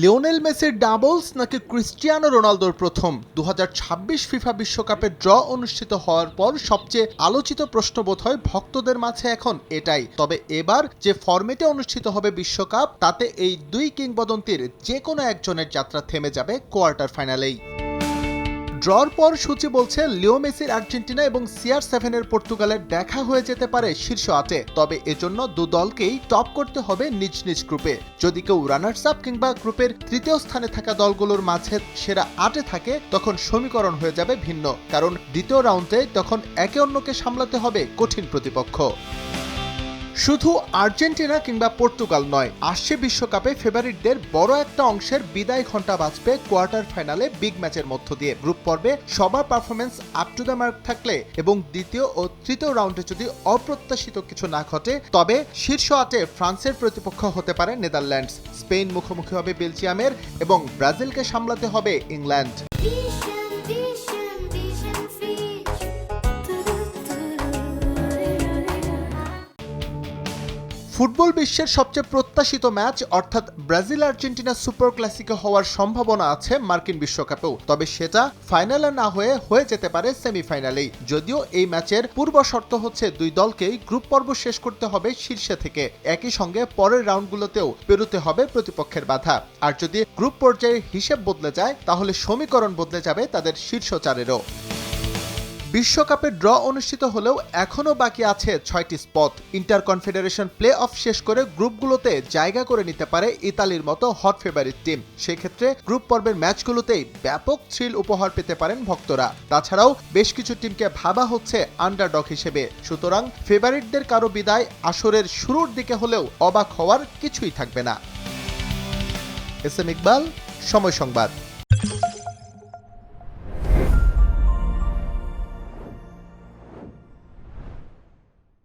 Lionel মেসির doubles নাকি Cristiano রোনালদোর প্রথম? দু হাজার ছাব্বিশ ফিফা বিশ্বকাপে ড্র অনুষ্ঠিত হওয়ার পর সবচেয়ে আলোচিত প্রশ্ন বোধ হয় ভক্তদের মাঝে এখন এটাই। তবে এবার যে ফরম্যাটে অনুষ্ঠিত হবে বিশ্বকাপ, তাতে এই দুই কিংবদন্তির যে কোনো একজনের যাত্রা থেমে যাবে কোয়ার্টার ফাইনালেই। ড্রর পর সূচি বলছে, লিও মেসির আর্জেন্টিনা এবং সিআর সেভেনের পর্তুগালের দেখা হয়ে যেতে পারে শীর্ষ আটে। তবে এজন্য দু দলকেই টপ করতে হবে নিজ নিজ গ্রুপে যদি কেউ রানার্স আপ কিংবা গ্রুপের তৃতীয় স্থানে থাকা দলগুলোর মাঝে সেরা আটে থাকে, তখন সমীকরণ হয়ে যাবে ভিন্ন। কারণ দ্বিতীয় রাউন্ডে তখন একে অন্যকে সামলাতে হবে কঠিন প্রতিপক্ষ। শুধু আর্জেন্টিনা কিংবা পর্তুগাল নয়, আসছে বিশ্বকাপে ফেভারিটদের বড় একটা অংশের বিদায় ঘণ্টা বাজবে কোয়ার্টার ফাইনালে বিগ ম্যাচের মধ্য দিয়ে। গ্রুপ পর্বে সবার performance up to the mark থাকলে এবং দ্বিতীয় ও তৃতীয় রাউন্ডে যদি অপ্রত্যাশিত কিছু না ঘটে, তবে শীর্ষ আটে ফ্রান্সের প্রতিপক্ষ হতে পারে নেদারল্যান্ডস। স্পেন মুখোমুখি হবে বেলজিয়ামের এবং ব্রাজিলকে সামলাতে হবে ইংল্যান্ড। ফুটবল বিশ্বের সবচেয়ে প্রত্যাশিত ম্যাচ, অর্থাৎ ব্রাজিল আর্জেন্টিনা সুপার ক্লাসিকো হওয়ার সম্ভাবনা আছে মার্কিন বিশ্বকাপেও। তবে সেটা ফাইনালে না হয়ে হয়ে যেতে পারে সেমিফাইনালেই। যদিও এই ম্যাচের পূর্ব শর্ত হচ্ছে দুই দলকেই গ্রুপ পর্ব শেষ করতে হবে শীর্ষে থেকে। একই সঙ্গে পরের রাউন্ডগুলোতেও পেরোতে হবে প্রতিপক্ষের বাধা। আর যদি গ্রুপ পর্যায়ে হিসেব বদলে যায়, তাহলে সমীকরণ বদলে যাবে তাদের শীর্ষ চারেরও। বিশ্বকাপে ড্র অনুষ্ঠিত হলেও এখনও বাকি আছে ছয়টি spot. Inter confederation play off শেষ করে গ্রুপগুলোতে জায়গা করে নিতে পারে ইতালির মতো হট ফেভারিট টিম। সেক্ষেত্রে গ্রুপ পর্বের ম্যাচগুলোতেই ব্যাপক থ্রিল উপহার পেতে পারেন ভক্তরা। তাছাড়াও বেশ কিছু টিমকে ভাবা হচ্ছে আন্ডারডগ হিসেবে। সুতরাং ফেভারিটদের কারও বিদায় আসরের শুরুর দিকে হলেও অবাক হওয়ার কিছুই থাকবে না। এস এম ইকবাল, সময় সংবাদ।